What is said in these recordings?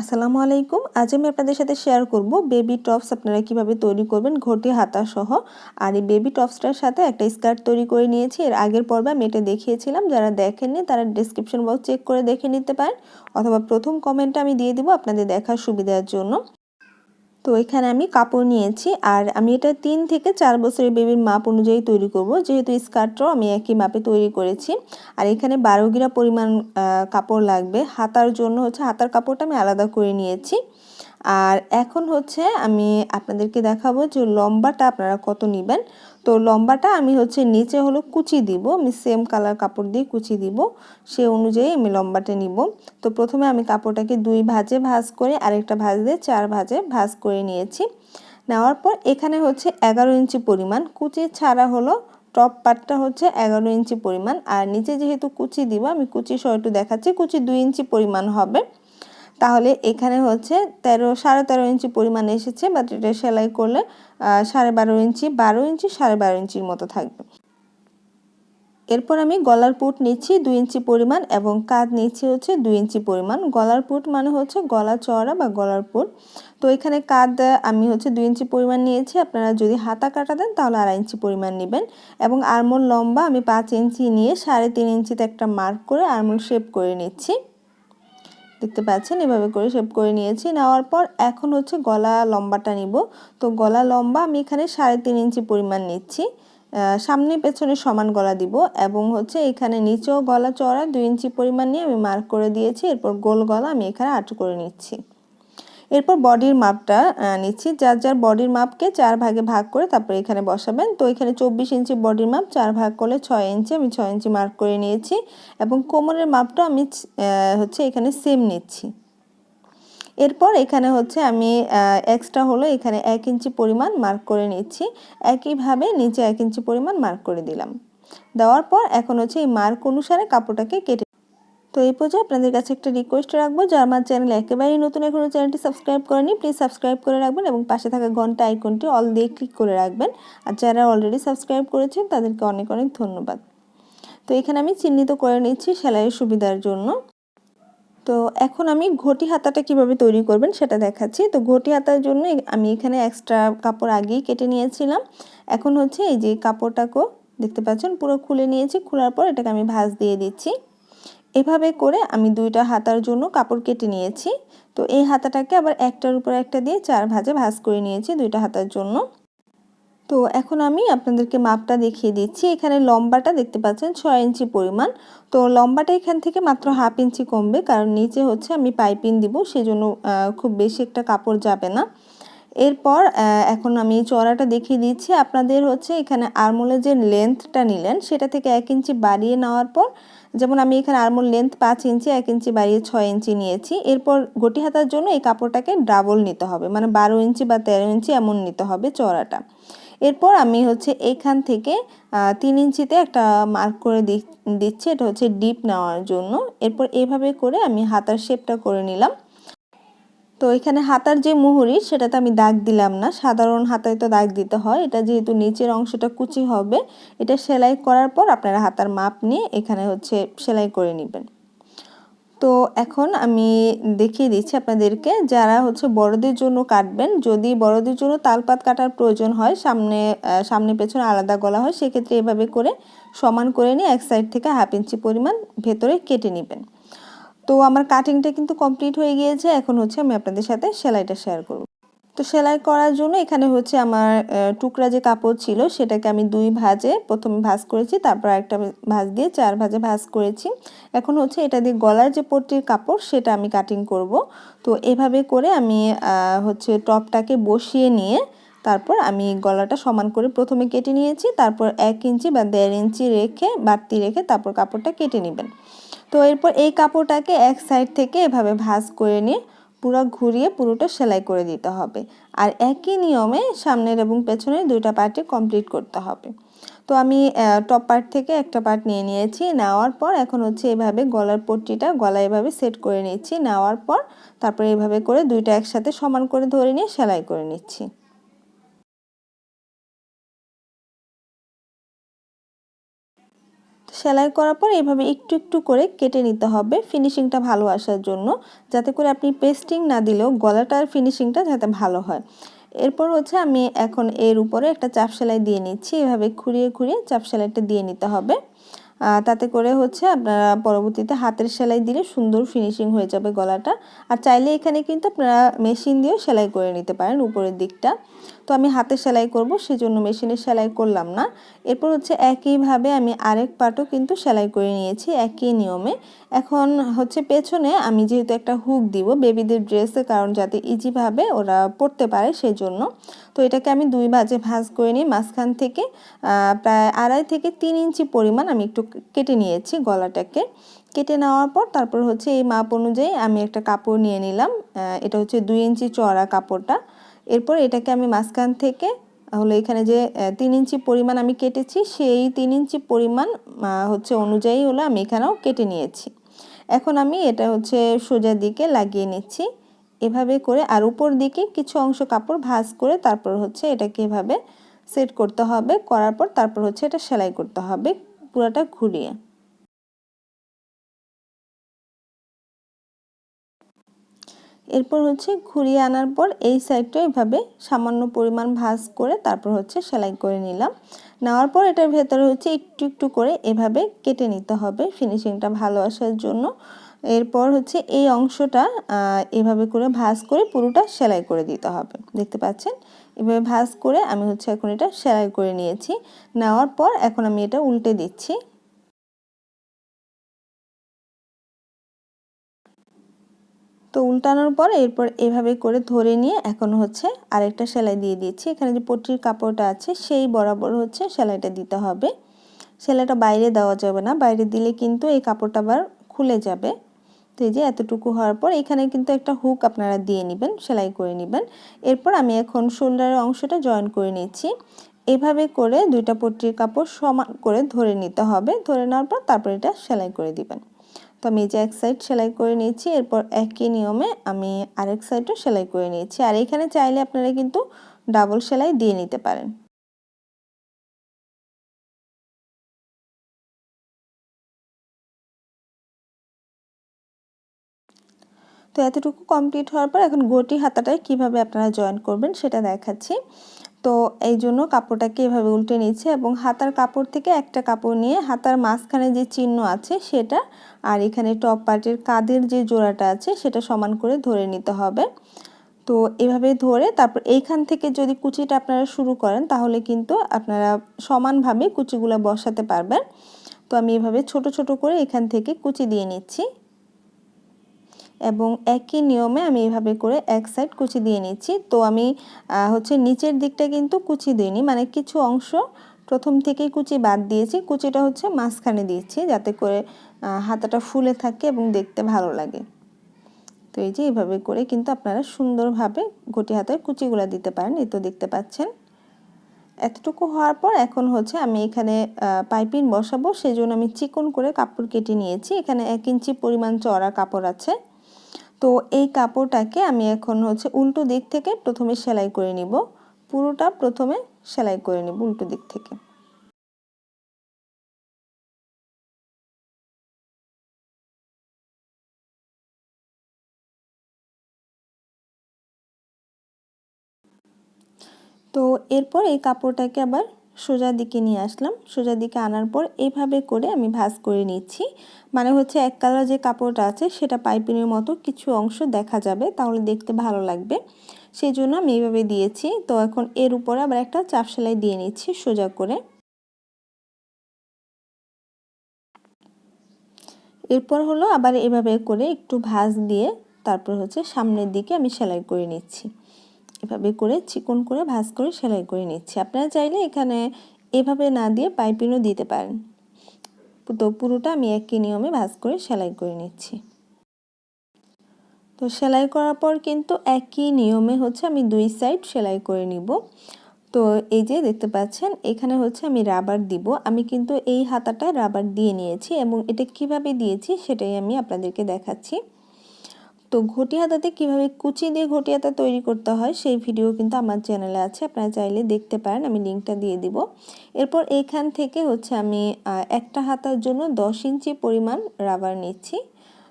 আসসালামু আলাইকুম। আজ আমি আপনাদের সাথে শেয়ার করব বেবি টপস আপনারা কীভাবে তৈরি করবেন ঘটি হাতা সহ। আর এই বেবি টপসটার সাথে একটা স্কার্ট তৈরি করে নিয়েছি। এর আগের পর্বে আমি এটা দেখিয়েছিলাম। যারা দেখেননি তারা ডিসক্রিপশন বক্স চেক করে দেখে নিতে পারেন। অথবা প্রথম কমেন্টটা আমি দিয়ে দেবো আপনাদের দেখার সুবিধার জন্য। তো এখানে আমি কাপড় নিয়েছি আর আমি এটা তিন থেকে চার বছরের বেবির মাপ অনুযায়ী তৈরি করব। যেহেতু স্কার্টটাও আমি একই মাপে তৈরি করেছি। আর এখানে বারো গিরা পরিমাণ কাপড় লাগবে। হাতার জন্য হচ্ছে হাতার কাপড়টা আমি আলাদা করে নিয়েছি। আর এখন হচ্ছে আমি আপনাদেরকে দেখাবো যে লম্বাটা আপনারা কত নেবেন। তো লম্বাটা আমি হচ্ছে নিচে হলো কুচি দিব, আমি সেম কালার কাপড় দিয়ে কুচি দিব, সে অনুযায়ী আমি লম্বাটা নিব। তো প্রথমে আমি কাপড়টাকে দুই ভাজে ভাজ করে আরেকটা ভাজ দিয়ে চার ভাজে ভাজ করে নিয়েছি। নেওয়ার পর এখানে হচ্ছে এগারো ইঞ্চি পরিমাণ, কুচি ছাড়া হলো টপ পার্টটা হচ্ছে এগারো ইঞ্চি পরিমাণ। আর নিচে যেহেতু কুচি দিব, আমি কুচি সহ একটু দেখাচ্ছি, কুচি দুই ইঞ্চি পরিমাণ হবে। তাহলে এখানে হচ্ছে তেরো, সাড়ে তেরো ইঞ্চি পরিমাণ এসেছে বাট এটা সেলাই করলে সাড়ে বারো ইঞ্চি বারো ইঞ্চি, সাড়ে বারো ইঞ্চির মতো থাকবে। এরপর আমি গলার পুট নিচ্ছি দুই ইঞ্চি পরিমাণ এবং কাঁধ নিচ্ছি হচ্ছে দুই ইঞ্চি পরিমাণ। গলার পুট মানে হচ্ছে গলা চড়া বা গলার পুট। তো এখানে কাঁধ, আমি হচ্ছে দুই ইঞ্চি পরিমাণ নিয়েছি। আপনারা যদি হাতা কাটা দেন, তাহলে আড়াই ইঞ্চি পরিমাণ নেবেন। এবং আরমোল লম্বা, আমি পাঁচ ইঞ্চি নিয়ে সাড়ে তিন ইঞ্চিতে একটা মার্ক করে আরমোল শেপ করে নিচ্ছি। দেখতে পাচ্ছেন, এভাবে করে শেপ করে নিয়েছি। নেওয়ার পর এখন হচ্ছে গলা লম্বাটা নিব। তো গলা লম্বা আমি এখানে সাড়ে তিন ইঞ্চি পরিমাণ নিচ্ছি। সামনে পেছনে সমান গলা দিব এবং হচ্ছে এখানে নিচেও গলা চড়া দুই ইঞ্চি পরিমাণ নিয়ে আমি মার্ক করে দিয়েছি। এরপর গোল গলা আমি এখানে আট করে নিচ্ছি। এরপর বডির মাপটা নিচ্ছি। যার যার বডির মাপকে চার ভাগে ভাগ করে তারপরে এখানে বসাবেন। তো এখানে চব্বিশ ইঞ্চি বডির মাপ, চার ভাগ করলে ছয় ইঞ্চি, আমি ছয় ইঞ্চি মার্ক করে নিয়েছি। এবং কোমরের মাপটা আমি হচ্ছে এখানে সেম নিচ্ছি। এরপর এখানে হচ্ছে আমি এক্সট্রা হলো এখানে এক ইঞ্চি পরিমাণ মার্ক করে নিচ্ছি। একইভাবে নিচে এক ইঞ্চি পরিমাণ মার্ক করে দিলাম। দেওয়ার পর এখন হচ্ছে এই মার্ক অনুসারে কাপড়টাকে কেটে তো এই পর্যায়ে আপনাদের কাছে একটা রিকোয়েস্ট রাখব যারা আমার চ্যানেল একেবারেই নতুন এখনও চ্যানেলটি সাবস্ক্রাইব করেনি প্লিজ সাবস্ক্রাইব করে রাখবেন এবং পাশে থাকা ঘণ্টা আইকনটি অল দিয়ে ক্লিক করে রাখবেন। আর যারা অলরেডি সাবস্ক্রাইব করেছেন, তাদেরকে অনেক অনেক ধন্যবাদ। তো এখানে আমি চিহ্নিত করে নিচ্ছি সেলাইয়ের সুবিধার জন্য। তো এখন আমি ঘটি হাতাটা কীভাবে তৈরি করবেন সেটা দেখাচ্ছি। তো ঘটি হাতার জন্য আমি এখানে এক্সট্রা কাপড় আগেই কেটে নিয়েছিলাম। এখন হচ্ছে এই যে কাপড়টাকেও দেখতে পাচ্ছেন, পুরো খুলে নিয়েছি। খোলার পর এটাকে আমি ভাঁজ দিয়ে দিচ্ছি। এভাবে করে আমি দুইটা হাতার জন্য কাপড় কেটে নিয়েছি। তো এই হাতাটাকে আবার একটার উপর একটা দিয়ে চার ভাজে ভাজ করে নিয়েছি দুইটা হাতার জন্য। তো এখন আমি আপনাদেরকে মাপটা দেখিয়ে দিচ্ছি। এখানে লম্বাটা দেখতে পাচ্ছেন ছয় ইঞ্চি পরিমাণ। তো লম্বাটা এখান থেকে মাত্র হাফ ইঞ্চি কমবে, কারণ নিচে হচ্ছে আমি পাইপিং দিব, সেজন্য খুব বেশি একটা কাপড় যাবে না। এরপর এখন আমি চড়াটা দেখিয়ে দিচ্ছি। আপনাদের হচ্ছে এখানে আরমোলের যে লেন্থটা নিলেন, সেটা থেকে এক ইঞ্চি বাড়িয়ে নেওয়ার পর, যেমন আমি এখানে আরমোল লেন্থ পাঁচ ইঞ্চি, এক ইঞ্চি বাড়িয়ে ছয় ইঞ্চি নিয়েছি। এরপর গটি হাতার জন্য এই কাপড়টাকে ডাবল নিতে হবে মানে বারো ইঞ্চি বা তেরো ইঞ্চি এমন নিতে হবে চড়াটা এরপর আমি হচ্ছে এখান থেকে তিন ইঞ্চিতে একটা মার্ক করে দিচ্ছি, এটা হচ্ছে ডিপ নেওয়ার জন্য। এরপর এভাবে করে আমি হাতার শেপটা করে নিলাম। তো এখানে হাতার যে মুহুরি, সেটাতে আমি দাগ দিলাম না। সাধারণ হাতায় তো দাগ দিতে হয়। এটা যেহেতু নিচের অংশটা কুচি হবে, এটা সেলাই করার পর আপনারা হাতার মাপ নিয়ে এখানে হচ্ছে সেলাই করে নেবেন। তো এখন আমি দেখিয়ে দিচ্ছি আপনাদেরকে, যারা হচ্ছে বড়দের জন্য কাটবেন, যদি বড়দের জন্য তালপাত কাটার প্রয়োজন হয়, সামনে সামনে পেছনে আলাদা গলা হয়, সেক্ষেত্রে এভাবে করে সমান করে নিয়ে এক সাইড থেকে হাফ ইঞ্চি পরিমাণ ভেতরে কেটে নেবেন। তো আমার কাটিংটা কিন্তু কমপ্লিট হয়ে গিয়েছে। এখন হচ্ছে আমি আপনাদের সাথে সেলাইটা শেয়ার করব। তো সেলাই করার জন্য এখানে হচ্ছে আমার টুকরা যে কাপড় ছিল সেটাকে আমি দুই ভাজে প্রথমে ভাজ করেছি, তারপর একটা ভাজ দিয়ে চার ভাজে ভাজ করেছি। এখন হচ্ছে এটা দিয়ে গলার যে পট্টির কাপড় সেটা আমি কাটিং করব। তো এভাবে করে আমি হচ্ছে টপটাকে বসিয়ে নিয়ে তারপর আমি গলাটা সমান করে প্রথমে কেটে নিয়েছি, তারপর এক ইঞ্চি বা দেড় ইঞ্চি রেখে, বাড়তি রেখে তারপর কাপড়টা কেটে নেবেন। তো এরপর এই কাপড়টাকে এক সাইড থেকে এভাবে ভাজ করে নিয়ে পুরো ঘুরিয়ে পুরোটা সেলাই করে দিতে হবে। আর একই নিয়মে সামনের এবং পেছনের দুইটা পার্টে কমপ্লিট করতে হবে। তো আমি টপ পার্ট থেকে একটা পার্ট নিয়ে নিয়েছি। নেওয়ার পর এখন হচ্ছে এভাবে গলার পট্টিটা গলা এভাবে সেট করে নিচ্ছি। নেওয়ার পর তারপরে এভাবে করে দুইটা একসাথে সমান করে ধরে নিয়ে সেলাই করে নিচ্ছি। সেলাই করার পর এভাবে একটু একটু করে কেটে নিতে হবে ফিনিশিংটা ভালো আসার জন্য, যাতে করে আপনি পেস্টিং না দিলেও গলাটার ফিনিশিংটা যাতে ভালো হয়। এরপর হচ্ছে আমি এখন এর উপরে একটা চাপ সেলাই দিয়ে নিচ্ছি, এভাবে খুঁড়িয়ে খুঁড়িয়ে চাপ সেলাইটা দিয়ে নিতে হবে। তাতে করে হচ্ছে আপনারা পরবর্তীতে হাতের সেলাই দিলে সুন্দর ফিনিশিং হয়ে যাবে গলাটা। আর চাইলে এখানে কিন্তু আপনারা মেশিন দিয়েও সেলাই করে নিতে পারেন উপরের দিকটা। তো আমি হাতে সেলাই করব, সেজন্য মেশিনে সেলাই করলাম না। এরপর হচ্ছে একইভাবে আমি আরেক পাটও কিন্তু সেলাই করে নিয়েছি, একই নিয়মে। এখন হচ্ছে পেছনে আমি যেহেতু একটা হুক দিব বেবিদের ড্রেসে কারণ যাতে ইজিভাবে ওরা পড়তে পারে সেই জন্য তো এটাকে আমি দুই বাজে ভাজ করে নিই, মাঝখান থেকে প্রায় আড়াই থেকে তিন ইঞ্চি পরিমাণ আমি একটু কেটে নিয়েছি গলাটাকে। কেটে নেওয়ার পর তারপর হচ্ছে এই মাপ অনুযায়ী আমি একটা কাপড় নিয়ে নিলাম এটা হচ্ছে দুই ইঞ্চি চড়া কাপড়টা। এরপর এটাকে আমি মাঝখান থেকে হলো এখানে যে তিন ইঞ্চি পরিমাণ আমি কেটেছি, সেই তিন ইঞ্চি পরিমাণ হচ্ছে অনুযায়ী হলো আমি এখানেও কেটে নিয়েছি। এখন আমি এটা হচ্ছে সোজা দিকে লাগিয়ে নিচ্ছি। এভাবে করে আর উপর দিকে কিছু অংশ কাপড় ভাঁজ করে তারপর হচ্ছে এটাকে এভাবে সেট করতে হবে, করার পর তারপর হচ্ছে এটা সেলাই করতে হবে, পুরাটা ঘুরিয়ে। এরপর হচ্ছে ঘুরিয়ে আনার পর এই সাইডটা এভাবে সামান্য পরিমাণ ভাঁজ করে তারপর হচ্ছে সেলাই করে নিলাম। নেওয়ার পর এটার ভেতরে হচ্ছে একটু একটু করে এভাবে কেটে নিতে হবে ফিনিশিংটা ভালো আসার জন্য। এরপর হচ্ছে এই অংশটা এভাবে করে ভাঁজ করে পুরোটা সেলাই করে দিতে হবে। দেখতে পাচ্ছেন? এভাবে ভাঁজ করে আমি হচ্ছে এখন এটা সেলাই করে নিয়েছি। নেওয়ার পর এখন আমি এটা উল্টে দিচ্ছি। তো উল্টানোর পর এরপর এভাবে করে ধরে নিয়ে এখন হচ্ছে আরেকটা সেলাই দিয়ে দিয়েছি। এখানে যে পট্টির কাপড়টা আছে সেই বরাবর হচ্ছে সেলাইটা দিতে হবে। সেলাইটা বাইরে দেওয়া যাবে না, বাইরে দিলে কিন্তু এই কাপড়টা আবার খুলে যাবে। তো এই যে এতটুকু হওয়ার পর এখানে কিন্তু একটা হুক আপনারা দিয়ে নেবেন, সেলাই করে নেবেন। এরপর আমি এখন শোল্ডারের অংশটা জয়েন করে নিচ্ছি এভাবে করে দুইটা পট্টির কাপড় সমান করে ধরে নিতে হবে। ধরে নেওয়ার পর তারপর এটা সেলাই করে দিবেন। তো আমি যে এক সাইড সেলাই করে নিয়েছি, এরপর একই নিয়মে আমি আরেক সাইডও সেলাই করে নিয়েছি। আর এখানে চাইলে আপনারা কিন্তু ডাবল সেলাই দিয়ে নিতে পারেন। তো এতটুকু কমপ্লিট হওয়ার পর এখন গটি হাতাটায় কীভাবে আপনারা জয়েন করবেন সেটা দেখাচ্ছি। তো এই জন্য কাপড়টাকে এভাবে উল্টে নিচ্ছে এবং হাতার কাপড় থেকে একটা কাপড় নিয়ে হাতার মাঝখানে যে চিহ্ন আছে সেটা আর এখানে টপ পার্টের কাদের যে জোড়াটা আছে সেটা সমান করে ধরে নিতে হবে। তো এভাবে ধরে তারপর এইখান থেকে যদি কুচিটা আপনারা শুরু করেন তাহলে কিন্তু আপনারা সমানভাবে কুচিগুলো বসাতে পারবেন। তো আমি এভাবে ছোট ছোট করে এখান থেকে কুচি দিয়ে নিচ্ছি। এবং একই নিয়মে আমি এভাবে করে এক সাইড কুচি দিয়ে নিচ্ছি। তো আমি হচ্ছে নিচের দিকটা কিন্তু কুচি দিইনি মানে কিছু অংশ প্রথম থেকেই কুচি বাদ দিয়েছি। কুচিটা হচ্ছে মাঝখানে দিয়েছি যাতে করে হাতাটা ফুলে থাকে এবং দেখতে ভালো লাগে। তো এই যে এইভাবে করে কিন্তু আপনারা সুন্দরভাবে ঘটি হাতের কুচিগুলো দিতে পারেন, এই তো দেখতে পাচ্ছেন। এতটুকু হওয়ার পর এখন হচ্ছে আমি এখানে পাইপিং বসাবো। সেই জন্য আমি চিকন করে কাপড় কেটে নিয়েছি। এখানে এক ইঞ্চি পরিমাণ চড়া কাপড় আছে। তো এই কাপড়টাকে আমি এখন হচ্ছে উল্টো দিক থেকে প্রথমে সেলাই করে নিব। পুরোটা প্রথমে সেলাই করে নিব উল্টো দিক থেকে। তো এরপর এই কাপড়টাকে আবার সোজা দিকে নিয়ে আসলাম। সোজা দিকে আনার পর এভাবে করে আমি ভাজ করে নিচ্ছি। মানে হচ্ছে এক কালার যে কাপড়টা আছে, সেটা পাইপিনের মতো কিছু অংশ দেখা যাবে, তাহলে দেখতে ভালো লাগবে। সেই জন্য আমি এইভাবে দিয়েছি। তো এখন এর উপরে আবার একটা চাপ সেলাই দিয়ে নিচ্ছি সোজা করে। এরপর হলো আবার এভাবে করে একটু ভাঁজ দিয়ে, তারপর হচ্ছে সামনের দিকে আমি সেলাই করে নিচ্ছি। এভাবে করে চিকন করে ভাঁজ করে সেলাই করে নিচ্ছি। আপনারা চাইলে এখানে এভাবে না দিয়ে পাইপিংও দিতে পারেন। তো পুরোটা আমি একই নিয়মে ভাঁজ করে সেলাই করে নিচ্ছি। তো সেলাই করার পর কিন্তু একই নিয়মে হচ্ছে আমি দুই সাইড সেলাই করে নিব। তো এই যে দেখতে পাচ্ছেন, এখানে হচ্ছে আমি রাবার দিব। আমি কিন্তু এই হাতাটায় রাবার দিয়ে নিয়েছি এবং এটা কীভাবে দিয়েছি সেটাই আমি আপনাদেরকে দেখাচ্ছি। তো ঘটি হাতাতে কীভাবে কুচি দিয়ে ঘটি হাতা তৈরি করতে হয় সেই ভিডিও কিন্তু আমার চ্যানেলে আছে, আপনারা চাইলে দেখতে পারেন, আমি লিঙ্কটা দিয়ে দিব। এরপর এইখান থেকে হচ্ছে আমি একটা হাতার জন্য দশ ইঞ্চি পরিমাণ রাবার নিচ্ছি।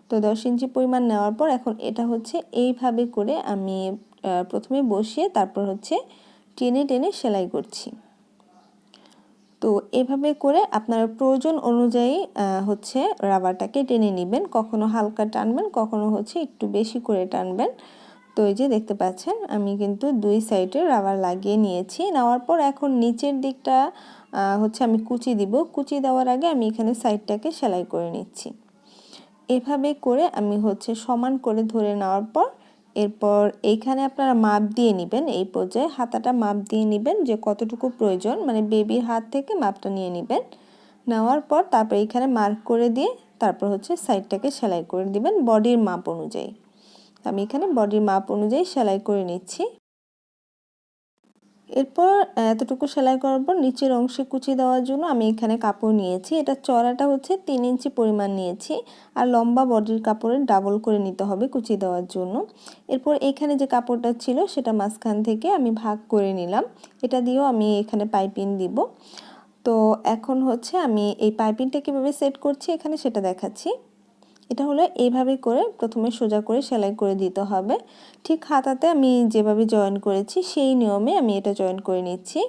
তো দশ ইঞ্চি পরিমাণ নেওয়ার পর এখন এটা হচ্ছে এইভাবে করে আমি প্রথমে বসিয়ে তারপর হচ্ছে টেনে টেনে সেলাই করছি। তো এভাবে করে আপনার প্রয়োজন অনুযায়ী হচ্ছে রাবারটাকে টেনে নেবেন। কখনো হালকা টানবেন, কখনো হচ্ছে একটু বেশি করে টানবেন। তো এই যে দেখতে পাচ্ছেন, আমি কিন্তু দুই সাইডে রাবার লাগিয়ে নিয়েছি। নেওয়ার পর এখন নিচের দিকটা হচ্ছে আমি কুচি দিব। কুচি দেওয়ার আগে আমি এখানে সাইডটাকে সেলাই করে নিচ্ছি। এভাবে করে আমি হচ্ছে সমান করে ধরে নেওয়ার পর এরপর এইখানে আপনারা মাপ দিয়ে নেবেন, এই পর্যায়ে হাতাটা মাপ দিয়ে নেবেন যে কতটুকু প্রয়োজন মানে বেবির হাত থেকে মাপটা নিয়ে নেবেন। নেওয়ার পর তারপর এইখানে মার্ক করে দিয়ে তারপর হচ্ছে সাইডটাকে সেলাই করে দিবেন বডির মাপ অনুযায়ী। আমি এখানে বডির মাপ অনুযায়ী সেলাই করে নিচ্ছি। এরপর এতটুকু সেলাই করার পর নিচের অংশে কুচি দেওয়ার জন্য আমি এখানে কাপড় নিয়েছি। এটা চড়াটা হচ্ছে তিন ইঞ্চি পরিমাণ নিয়েছি আর লম্বা বডির কাপড়ের ডাবল করে নিতে হবে কুচি দেওয়ার জন্য। এরপর এখানে যে কাপড়টা ছিল সেটা মাঝখান থেকে আমি ভাগ করে নিলাম। এটা দিয়েও আমি এখানে পাইপিং দিব। তো এখন হচ্ছে আমি এই পাইপিংটা কীভাবে সেট করছি এখানে সেটা দেখাচ্ছি। এটা হলো এইভাবে করে প্রথমে সোজা করে সেলাই করে দিতে হবে। ঠিক হাতাতে আমি যেভাবে জয়েন করেছি সেই নিয়মে আমি এটা জয়েন করে নিচ্ছি।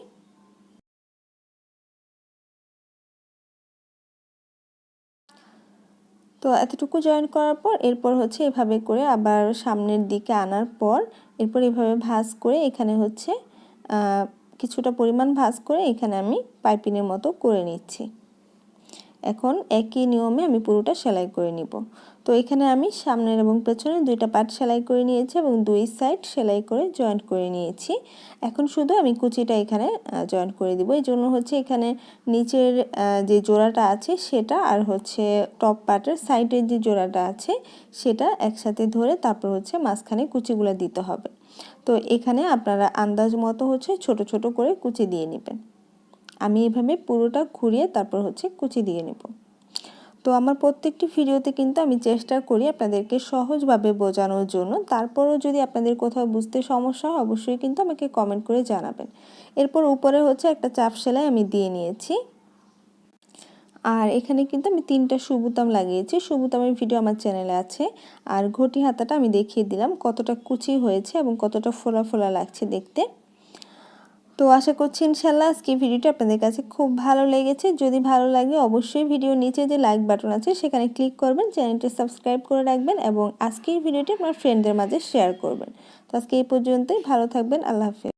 তো এতটুকু জয়েন করার পর এরপর হচ্ছে এভাবে করে আবার সামনের দিকে আনার পর এরপর এভাবে ভাঁজ করে এখানে হচ্ছে কিছুটা পরিমাণ ভাঁজ করে এখানে আমি পাইপিনের মতো করে নিচ্ছি। এখন একই নিয়মে আমি পুরোটা সেলাই করে নিব। তো এখানে আমি সামনের এবং পেছনের দুইটা পার্ট সেলাই করে নিয়েছি এবং দুই সাইড সেলাই করে জয়েন্ট করে নিয়েছি। এখন শুধু আমি কুচিটা এখানে জয়েন্ট করে দিব। এই জন্য হচ্ছে এখানে নিচের যে জোড়াটা আছে সেটা আর হচ্ছে টপ পার্টের সাইডের যে জোড়াটা আছে সেটা একসাথে ধরে তারপর হচ্ছে মাঝখানে কুচিগুলো দিতে হবে। তো এখানে আপনারা আন্দাজ মতো হচ্ছে ছোট ছোট করে কুচি দিয়ে নেবেন। আমি এভাবে পুরোটা ঘুরিয়ে তারপর হচ্ছে কুচি দিয়ে নেব। তো আমার প্রত্যেকটি ভিডিওতে কিন্তু আমি চেষ্টা করি আপনাদেরকে সহজভাবে বোঝানোর জন্য। তারপরও যদি আপনাদের কোথাও বুঝতে সমস্যা হয়, অবশ্যই কিন্তু আমাকে কমেন্ট করে জানাবেন। এরপর উপরে হচ্ছে একটা চাপ সেলাই আমি দিয়ে নিয়েছি। আর এখানে কিন্তু আমি তিনটা সুবুতাম লাগিয়েছি। সুবুতামের ভিডিও আমার চ্যানেলে আছে। আর ঘটি হাতাটা আমি দেখিয়ে দিলাম কতটা কুচি হয়েছে এবং কতটা ফোলা ফোলা লাগছে দেখতে। তো আশা করছি ইনশাল্লাহ আজকে ভিডিওটা আপনাদের কাছে খুব ভালো লেগেছে। যদি ভালো লাগে অবশ্যই ভিডিও নিচে যে লাইক বাটন আছে সেখানে ক্লিক করবেন চ্যানেলটি সাবস্ক্রাইব করে রাখবেন এবং আজকের ভিডিওটি আপনার ফ্রেন্ডদের মাঝে শেয়ার করবেন। তো আজকে এই পর্যন্তই, ভালো থাকবেন, আল্লাহ হাফেজ।